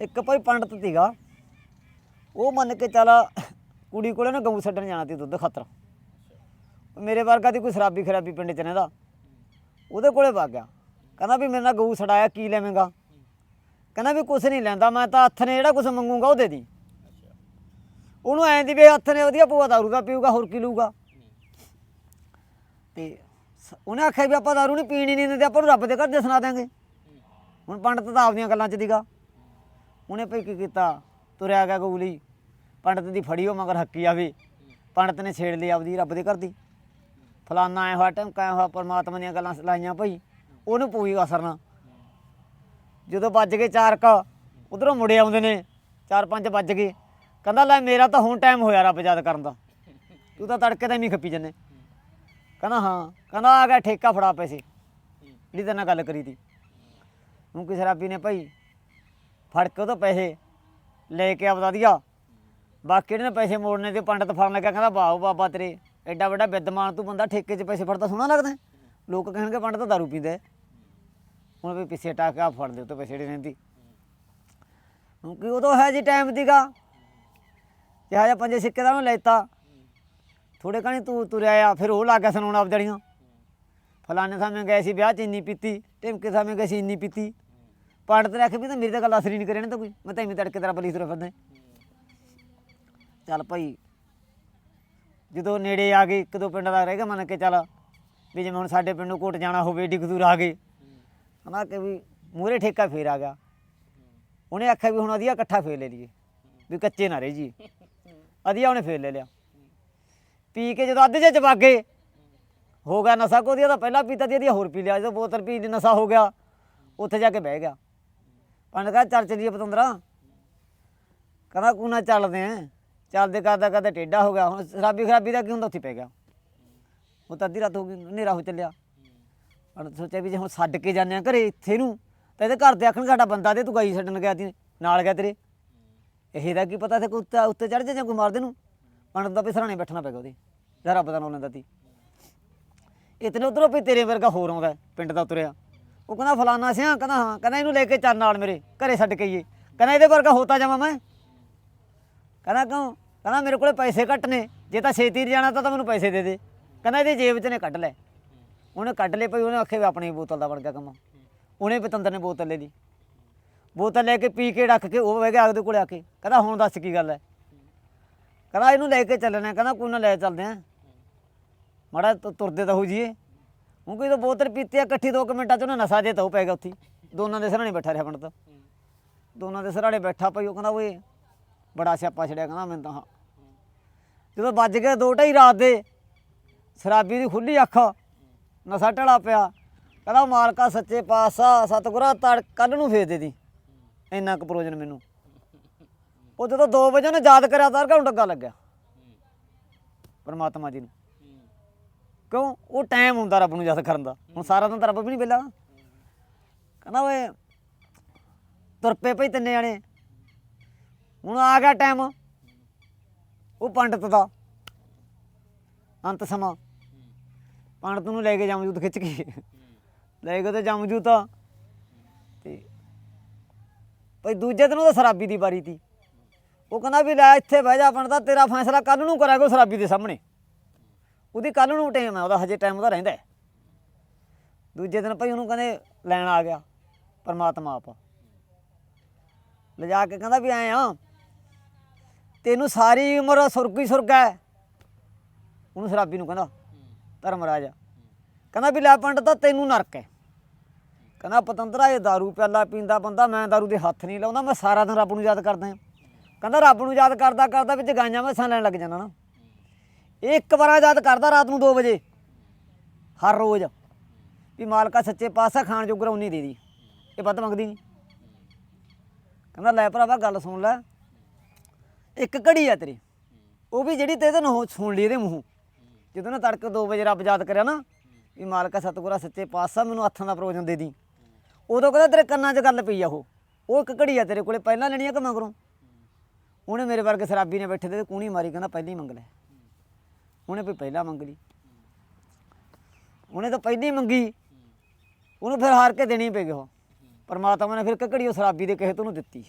ਇੱਕ ਭਾਈ ਪੰਡਤ ਸੀਗਾ, ਉਹ ਮੰਨ ਕੇ ਚੱਲ ਕੁੜੀ ਕੋਲੇ ਨਾ ਗਊ ਛੱਡਣ ਜਾਣਾ ਸੀ ਦੁੱਧ ਖਾਤਰ। ਮੇਰੇ ਵਰਗਾ ਦੀ ਕੋਈ ਸ਼ਰਾਬੀ ਖਰਾਬੀ ਪਿੰਡ ਚ ਰਹਿੰਦਾ। ਉਹਦੇ ਕੋਲੇ ਵਗ ਗਿਆ। ਕਹਿੰਦਾ ਵੀ ਮੇਰੇ ਨਾਲ ਗਊ ਛਡਾਇਆ, ਕੀ ਲੈਵੇਂਗਾ? ਕਹਿੰਦਾ ਵੀ ਕੁਛ ਨਹੀਂ ਲੈਂਦਾ, ਮੈਂ ਤਾਂ ਹੱਥ ਨੇ ਜਿਹੜਾ ਕੁਛ ਮੰਗੂਗਾ ਉਹ ਦੇ ਦੀ। ਉਹਨੂੰ ਐਂ ਦੀ ਵੀ ਹੱਥ ਨੇ ਵਧੀਆ ਪੂਆ ਦਾਰੂ ਦਾ ਪੀਊਗਾ, ਹੋਰ ਕੀ ਲਊਗਾ? ਤੇ ਸ- ਉਹਨੇ ਆਖਿਆ ਵੀ ਆਪਾਂ ਦਾਰੂ ਨਹੀਂ ਪੀਣੀ ਨਹੀਂ ਦਿੰਦੇ, ਆਪਾਂ ਨੂੰ ਰੱਬ ਦੇ ਘਰ ਦੇ ਸੁਣਾ ਦਾਂਗੇ ਹੁਣ ਪੰਡਤ ਤਾਂ ਆਪਦੀਆਂ ਗੱਲਾਂ 'ਚ ਦੀਗਾ ਉਹਨੇ ਭਈ ਕੀ ਕੀਤਾ? ਤੁਰਿਆ ਗਿਆ ਗਊਲੀ ਪੰਡਤ ਦੀ ਫੜੀ ਉਹ ਮਗਰ ਹੱਕੀ ਆਵੇ ਪੰਡਤ ਨੇ ਛੇੜ ਲਈ ਆਪਦੀ, ਰੱਬ ਦੇ ਘਰ ਦੀ। ਫਲਾਨਾ ਆਇਆ ਹੋਇਆ ਟਮਕਾ ਆਇਆ ਹੋਇਆ, ਪਰਮਾਤਮਾ ਦੀਆਂ ਗੱਲਾਂ ਲਾਈਆਂ ਭਈ। ਉਹਨੂੰ ਪੂਰੀ ਅਸਰ ਨਾ ਜਦੋਂ ਵੱਜ ਗਏ ਚਾਰ ਕ, ਉਧਰੋਂ ਮੁੜੇ ਆਉਂਦੇ ਨੇ। ਚਾਰ ਪੰਜ ਵੱਜ ਗਏ। ਕਹਿੰਦਾ, ਲੈ ਮੇਰਾ ਤਾਂ ਹੁਣ ਟਾਈਮ ਹੋਇਆ ਰੱਬ ਯਾਦ ਕਰਨ ਦਾ। ਤੂੰ ਤਾਂ ਤੜਕੇ ਤਾਂ ਨਹੀਂ ਖੱਪੀ ਜੰਨੇ ਕਹਿੰਦਾ, ਹਾਂ। ਕਹਿੰਦਾ, ਆ ਗਿਆ, ਠੇਕਾ ਫੜਾ ਪੈਸੇ। ਜਿਹੜੀ ਤਾਂ ਨਾਲ ਗੱਲ ਕਰੀ ਤੀ। ਹੁਣ ਕਿਸੇ ਰਾਬੀ ਨੇ ਭਾਈ ਫੜ ਕੇ ਉਹ ਤੋਂ ਪੈਸੇ ਲੈ ਕੇ ਆਪਦਾ ਦਿਆ। ਬਾਕੀ ਇਹਨੇ ਪੈਸੇ ਮੋੜਨੇ ਤੇ ਪੰਡਤ ਫੜਨ ਲੱਗਾ, ਕਹਿੰਦਾ, ਵਾਹ ਬਾਬਾ ਤੇਰੇ, ਐਡਾ ਵੱਡਾ ਵਿਦਮਾਨ ਤੂੰ ਬੰਦਾ ਠੇਕੇ 'ਚ ਪੈਸੇ ਫੜਦਾ ਸੋਹਣਾ ਲੱਗਦਾ। ਲੋਕ ਕਹਿਣਗੇ, ਪੰਡਤ ਦਾਰੂ ਪੀਂਦਾ ਹੁਣ ਵੀ ਪਿੱਛੇ ਟਾ ਕੇ ਆ ਫੜ ਦੇ ਉੱਤੇ ਪੈਸੇ ਜਿਹੜੇ ਰਹਿੰਦੀ। ਕਿਉਂਕਿ ਕੀ ਉਦੋਂ ਹੈ ਜੀ ਟਾਈਮ ਦੀਗਾ। ਜਿਹਾ ਜਿਹਾ ਪੰਜੇ ਸਿੱਕੇ ਦਾ ਮੈਂ ਲੈਤਾ। ਥੋੜੇ ਕਣੀ ਤੂੰ ਤੁਰਿਆ ਆ, ਫਿਰ ਉਹ ਲੱਗ ਗਿਆ ਸੁਣਾਉਣ ਆਪ ਜੜੀਆਂ ਫਲਾਣੇ ਸਾਹਮਣੇ ਗਏ ਸੀ, ਵਿਆਹ 'ਚ ਇੰਨੀ ਪੀਤੀ, ਢਿਮਕੇ ਸਾਹਮਣੇ ਗਏ ਸੀ, ਇੰਨੀ ਪੀਤੀ। ਪੰਡਤ ਨੇ ਆਖਿਆ ਵੀ ਤਾਂ ਮੇਰੀ ਤਾਂ ਗੱਲ ਅਸਰੀ ਨਹੀਂ ਕਰੇ ਨਾ ਤਾਂ ਕੋਈ। ਮੈਂ ਤਾਂ ਐਵੇਂ ਤੜਕੇ ਤੇਰਾ ਬਲੀ ਤੁਰ ਫਿਰਦਾ। ਚੱਲ ਭਾਈ, ਜਦੋਂ ਨੇੜੇ ਆ ਗਏ, ਇੱਕ ਦੋ ਪਿੰਡ ਦਾ ਰਹਿ ਗਿਆ ਮੰਨ ਕੇ ਚੱਲ, ਵੀ ਜਿਵੇਂ ਹੁਣ ਸਾਡੇ ਪਿੰਡੋਂ ਕੋਟ ਜਾਣਾ ਹੋਵੇ ਏਡੀ ਦੂਰ ਆ ਗਏ। ਕਹਿੰਦਾ ਕਿ ਵੀ ਮੂਹਰੇ ਠੇਕਾ ਫੇਰ ਆ ਗਿਆ। ਉਹਨੇ ਆਖਿਆ ਵੀ ਹੁਣ ਅਧੀਆ ਇਕੱਠਾ ਫੇਰ ਲੈ ਲਈਏ, ਵੀ ਕੱਚੇ ਨਾ ਰਹਿ ਜੀ ਅਧੀਆ ਉਹਨੇ ਫੇਰ ਲੈ ਲਿਆ। ਪੀ ਕੇ ਜਦੋਂ ਅੱਧੇ ਚ ਚਬਾਗੇ ਹੋ ਗਿਆ ਨਸ਼ਾ ਕੋਦੀਆ ਤਾਂ ਪਹਿਲਾਂ ਪੀਤਾ ਦੀ ਇਹਦੀ ਹੋਰ ਪੀ ਲਿਆ। ਜਦੋਂ ਬੋਤਲ ਪੀ ਦੀ ਨਸ਼ਾ ਹੋ ਗਿਆ, ਉੱਥੇ ਜਾ ਕੇ ਬਹਿ ਗਿਆ। ਪੰਡ ਕਹਾ ਚੱਲ ਚਲੀਏ ਪਤੰਦਰਾ। ਕਹਿੰਦਾ ਕੂਨਾ ਚੱਲਦੇ ਆਂ। ਚੱਲਦੇ ਕਰਦਾ ਕਰਦਾ ਟੇਢਾ ਹੋ ਗਿਆ। ਹੁਣ ਸ਼ਰਾਬੀ ਖਰਾਬੀ ਦਾ ਕੀ ਹੁੰਦਾ? ਉੱਥੇ ਪੈ ਗਿਆ। ਉਹ ਤਾਂ ਅੱਧੀ ਰਾਤ ਹੋ ਗਈ, ਹਨੇਰਾ ਹੋ ਚੱਲਿਆ। ਹੁਣ ਸੋਚਿਆ ਵੀ ਜੇ ਹੁਣ ਛੱਡ ਕੇ ਜਾਂਦੇ ਆ ਘਰੇ ਇੱਥੇ ਨੂੰ, ਤਾਂ ਇਹਦੇ ਘਰ ਦੇ ਆਖਣ ਸਾਡਾ ਬੰਦਾ ਦੇ ਤੂੰ ਗਾਈ ਛੱਡਣ ਗਿਆ ਤੀ, ਨਾਲ ਗਿਆ ਤੇਰੇ। ਇਹ ਦਾ ਕੀ ਪਤਾ ਤੇ ਕੋਈ ਉੱਤੇ ਉੱਤੇ ਚੜ ਜਾ ਜਾਂ ਕੋਈ ਮਾਰ ਦੇ ਨੂੰ ਪੰਡਤ ਦਾ ਵੀ ਸਰਾਣੇ ਬੈਠਣਾ ਪੈਗਾ ਉਹਦੇ। ਜਾਂ ਰੱਬ ਦਾ ਨਾਮ ਲੈਂਦਾ ਤੀ। ਇਤਨੇ ਉਧਰੋਂ ਵੀ ਤੇਰੇ ਵਰਗਾ ਹੋਰ ਆਉਂਦਾ ਪਿੰਡ ਦਾ ਉਤਰਿਆ। ਉਹ ਕਹਿੰਦਾ ਫਲਾਨਾ ਸਿਆ, ਕਹਿੰਦਾ ਹਾਂ, ਕਹਿੰਦਾ ਇਹਨੂੰ ਲੈ ਕੇ ਚੱਲ ਨਾਲ ਮੇਰੇ, ਘਰੇ ਛੱਡ ਕੇ ਆਈਏ। ਕਹਿੰਦਾ ਇਹਦੇ ਵਰਗਾ ਹੋਤਾ ਜਾਵਾਂ ਮੈਂ। ਕਹਿੰਦਾ ਕਿਉਂ? ਕਹਿੰਦਾ ਮੇਰੇ ਕੋਲੇ ਪੈਸੇ ਘੱਟ ਨੇ, ਜੇ ਤਾਂ ਛੇਤੀ ਜਾਣਾ ਤਾਂ ਤਾਂ ਮੈਨੂੰ ਪੈਸੇ ਦੇ ਦੇ। ਕਹਿੰਦਾ ਇਹਦੇ ਜੇਬ 'ਚ ਨੇ, ਕੱਢ ਲੈ। ਉਹਨੇ ਕੱਢ ਲਏ ਭਈ, ਉਹਨੇ ਆਖੇ ਵੀ ਆਪਣੀ ਬੋਤਲ ਦਾ ਬਣ ਗਿਆ ਕੰਮ। ਉਹਨੇ ਪਤੰਦਰ ਨੇ ਬੋਤਲ ਲੈ ਲਈ। ਬੋਤਲ ਲੈ ਕੇ ਪੀ ਕੇ ਰੱਖ ਕੇ ਉਹ ਬਹਿ ਗਿਆ ਉਹਦੇ ਕੋਲੇ ਆ ਕੇ। ਕਹਿੰਦਾ ਹੁਣ ਦੱਸ ਕੀ ਗੱਲ ਹੈ ਕਹਿੰਦਾ ਇਹਨੂੰ ਲੈ ਕੇ ਚੱਲਣਾ, ਕਹਿੰਦਾ ਕੋਈ ਨਾ ਲੈ ਚੱਲਦੇ ਆ। ਮਾੜਾ ਤੁਰਦੇ ਤਾਂ ਹੋ ਜੀਏ ਹੁਣ ਕੋਈ ਤਾਂ ਬੋਤਲ ਪੀਤੀ ਆ, ਇਕੱਠੀ ਦੋ ਕੁ ਮਿੰਟਾਂ ਚ ਉਹਨੇ ਨਸ਼ਾ ਜੇ ਤਾਂ ਉਹ ਪੈ ਗਿਆ ਉੱਥੇ ਦੋਨਾਂ ਦੇ ਸਰਾਣੇ ਬੈਠਾ ਰਿਹਾ ਬਣਦਾ ਦੋਨਾਂ ਦੇ ਸਰਾਣੇ ਬੈਠਾ ਪਈ ਉਹ ਕਹਿੰਦਾ ਓਏ, ਬੜਾ ਸਿਆਪਾ ਛੜਿਆ ਕਹਿੰਦਾ ਮੈਨੂੰ ਤਾਂ ਹਾਂ ਜਦੋਂ ਵੱਜ ਗਏ ਦੋ ਢਾਈ ਰਾਤ ਦੇ, ਸ਼ਰਾਬੀ ਦੀ ਖੁੱਲੀ ਅੱਖ, ਨਸ਼ਾ ਢਲਾ ਪਿਆ। ਕਹਿੰਦਾ ਮਾਲਕਾ ਸੱਚੇ ਪਾਤਸ਼ਾਹ, ਸਤਿਗੁਰਾ ਤੜ ਕੱਲ ਨੂੰ ਫੇਰ ਦੇ ਦੀ। ਇੰਨਾ ਕੁ ਪ੍ਰੋਜਨ ਮੈਨੂੰ। ਉਹ ਜਦੋਂ 2 ਵਜੇ ਉਹਨੇ ਯਾਦ ਕਰਿਆ ਤਾਂ ਘੰਟਾ ਡੱਗਾ ਲੱਗਿਆ। ਪਰਮਾਤਮਾ ਜੀ ਨੂੰ। ਕਿਉਂ? ਉਹ ਟਾਈਮ ਹੁੰਦਾ ਰੱਬ ਨੂੰ ਯਾਦ ਕਰਨ ਦਾ। ਹੁਣ ਸਾਰਾ ਦਿਨ ਤਾਂ ਰੱਬ ਵੀ ਨਹੀਂ ਵਿਹਲਾ। ਕਹਿੰਦਾ ਓਏ, ਤੁਰ ਪਏ ਭਈ ਤਿੰਨੇ ਜਾਣੇ। ਹੁਣ ਆ ਗਿਆ ਟਾਈਮ ਉਹ ਪੰਡਤ ਦਾ। ਅੰਤ ਸਮਾਂ। ਪੰਡਤ ਨੂੰ ਲੈ ਕੇ ਜਮਜੂਤ ਖਿੱਚ ਕੇ। ਲੈ ਕੇ ਤੇ ਜਮਜੂਤ। ਤੇ ਭਈ ਦੂਜੇ ਦਿਨ ਉਹਦਾ ਸ਼ਰਾਬੀ ਦੀ ਵਾਰੀ ਤੀ। ਉਹ ਕਹਿੰਦਾ ਵੀ ਲੈ ਇੱਥੇ ਬਹਿ ਜਾ ਪੰਡਤਾ, ਤੇਰਾ ਫੈਸਲਾ ਕੱਲ ਨੂੰ ਕਰਾਂਗੇ ਉਹ ਸ਼ਰਾਬੀ ਦੇ ਸਾਹਮਣੇ। ਉਹਦੀ ਕੱਲ ਨੂੰ ਟਾਈਮ ਹੈ ਉਹਦਾ ਹਜੇ ਟਾਈਮ ਉਹਦਾ ਰਹਿੰਦਾ ਹੈ। ਦੂਜੇ ਦਿਨ ਭਾਈ ਉਹਨੂੰ ਕਹਿੰਦੇ ਲੈਣ ਆ ਗਿਆ ਪਰਮਾਤਮਾ ਆਪ ਲਿਜਾ ਕੇ ਕਹਿੰਦਾ ਵੀ ਐ ਆ ਤੈਨੂੰ ਸਾਰੀ ਉਮਰ ਸੁਰਗ ਹੀ ਸੁਰਗ ਹੈ ਉਹਨੂੰ ਸ਼ਰਾਬੀ ਨੂੰ ਕਹਿੰਦਾ ਧਰਮ ਰਾਜਾ ਕਹਿੰਦਾ ਵੀ ਲੈ ਪੰਡਤਾ ਤੈਨੂੰ ਨਰਕ ਹੈ ਕਹਿੰਦਾ ਪਤੰਦਰਾ ਇਹ दारू ਪਿਆਲਾ ਪੀਂਦਾ ਬੰਦਾ ਮੈਂ दारू ਦੇ ਹੱਥ ਨਹੀਂ ਲਾਉਂਦਾ ਮੈਂ ਸਾਰਾ ਦਿਨ ਰੱਬ ਨੂੰ ਯਾਦ ਕਰਦਾ ਹਾਂ ਕਹਿੰਦਾ ਰੱਬ ਨੂੰ ਯਾਦ ਕਰਦਾ ਕਰਦਾ ਵਿੱਚ ਗਾਈਆਂ ਮੈਸਾਂ ਲੈਣ ਲੱਗ ਜਾਣਾ ਨਾ ਇਹ ਇੱਕ ਵਾਰ ਯਾਦ ਕਰਦਾ ਰਾਤ ਨੂੰ 2 ਵਜੇ। ਹਰ ਰੋਜ਼ ਵੀ ਮਾਲਕਾ ਸੱਚੇ ਪਾਤਸ਼ਾਹ ਖਾਣ ਜੋਗਰ ਉਨੀ ਦੇ ਦੀ। ਇਹ ਵੱਧ ਮੰਗਦੀ ਨਹੀਂ। ਕਹਿੰਦਾ, ਲੈ ਭਰਾਵਾ, ਗੱਲ ਸੁਣ ਲੈ। ਇੱਕ ਘੜੀ ਆ ਤੇਰੀ। ਉਹ ਵੀ ਜਿਹੜੀ ਤੇ ਇਹਦੇ ਸੁਣ ਲਈ ਇਹਦੇ ਮੂੰਹੋਂ। ਜਦੋਂ ਨਾ ਤੜਕੇ 2 ਵਜੇ ਰੱਬ ਯਾਦ ਕਰਿਆ ਨਾ, ਵੀ ਮਾਲਕਾ ਸਤਿਗੁਰਾ, ਸੱਚੇ ਪਾਤਸ਼ਾਹ ਮੈਨੂੰ ਹੱਥਾਂ ਦਾ ਪ੍ਰੋਜਨ ਦੇ ਦੀ। ਉਦੋਂ ਕਹਿੰਦਾ, ਤੇਰੇ ਕੰਨਾਂ 'ਚ ਗੱਲ ਪਈ ਆ ਉਹ। ਉਹ ਇੱਕ ਘੜੀ ਆ ਤੇਰੇ ਕੋਲੇ। ਪਹਿਲਾਂ ਲੈਣੀ ਆ ਕਿ ਮਗਰੋਂ? ਉਹਨੇ ਮੇਰੇ ਵਰਗੇ ਸ਼ਰਾਬੀ ਨੇ ਬੈਠੇ ਤੇ ਕੂਣੀ ਮਾਰੀ। ਕਹਿੰਦਾ, ਪਹਿਲਾਂ ਹੀ ਮੰਗ ਲੈ। ਉਹਨੇ ਵੀ ਪਹਿਲਾਂ ਮੰਗ ਲਈ। ਉਹਨੇ ਤਾਂ ਪਹਿਲਾਂ ਮੰਗੀ। ਉਹਨੂੰ ਫਿਰ ਹਾਰ ਕੇ ਦੇਣੀ ਪੈ ਗਈ ਉਹ ਪਰਮਾਤਮਾ ਨੇ ਫਿਰ ਕਕੜੀ ਉਹ ਸ਼ਰਾਬੀ ਦੇ ਕਹੇ ਤੋਂ ਉਹਨੂੰ ਦਿੱਤੀ।